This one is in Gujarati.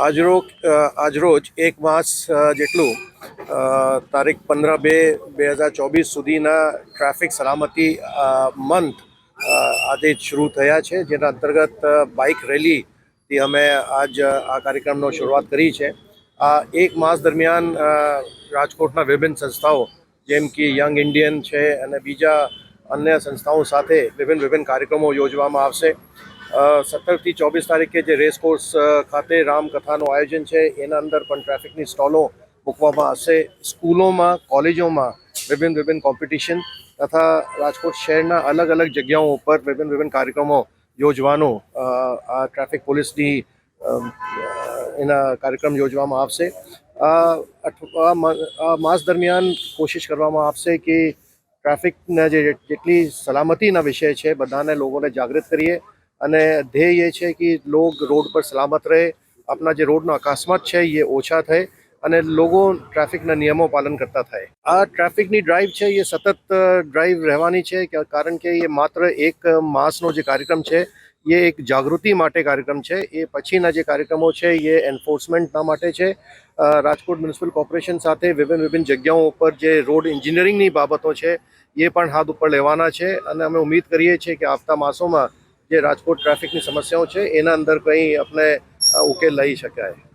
આજરોજ અ, આજરોજ એક માસ જેટલું તારીખ પંદર બે બે હજાર ચોવીસ સુધીના ટ્રાફિક સલામતી મંથ આજે શરૂ થયા છે જેના અંતર્ગત બાઇક રેલીથી અમે આજ આ કાર્યક્રમનો શરૂઆત કરી છે. આ એક માસ દરમિયાન રાજકોટના વિભિન્ન સંસ્થાઓ જેમ કે યંગ ઇન્ડિયન છે અને બીજા અન્ય સંસ્થાઓ સાથે વિભિન્ન વિભિન્ન કાર્યક્રમો યોજવામાં આવશે. સત્તરથી ચોવીસ તારીખે જે રેસકોર્સ કોર્સ ખાતે રામકથાનું આયોજન છે, એના અંદર પણ ટ્રાફિકની સ્ટોલો મૂકવામાં આવશે. સ્કૂલોમાં, કોલેજોમાં વિભિન્ન વિભિન્ન કોમ્પિટિશન તથા રાજકોટ શહેરના અલગ અલગ જગ્યાઓ ઉપર વિભિન્ન વિભિન્ન કાર્યક્રમો યોજવાનો આ ટ્રાફિક પોલીસની એના કાર્યક્રમ યોજવામાં આવશે. આ માસ દરમિયાન કોશિશ કરવામાં આવશે કે ટ્રાફિકના જે, જેટલી સલામતીના વિષય છે, બધાને લોકોને જાગૃત કરીએ. અને ધ્યેય એ છે કે લોગ રોડ પર સલામત રહે. આપણા જે રોડનો અકસ્માત છે, એ ઓછા થાય અને લોકો ટ્રાફિકના નિયમો પાલન કરતા થાય. આ ટ્રાફિકની ડ્રાઈવ છે, એ સતત ડ્રાઈવ રહેવાની છે કારણ કે એ માત્ર એક માસનો જે કાર્યક્રમ છે, એ એક જાગૃતિ માટે કાર્યક્રમ છે. એ પછીના જે કાર્યક્રમો છે, એ એન્ફોર્સમેન્ટના માટે છે. રાજકોટ મ્યુનિસિપલ કોર્પોરેશન સાથે વિભિન્ન વિભિન્ન જગ્યાઓ ઉપર જે રોડ એન્જિનિયરિંગની બાબતો છે, એ પણ હાથ ઉપર લેવાના છે. અને અમે ઉમ્મીદ કરીએ છીએ કે આવતા માસોમાં જે રાજકોટ ટ્રાફિકની સમસ્યાઓ છે એના અંદર કંઈ આપણે ઉકેલ લઈ શકાય?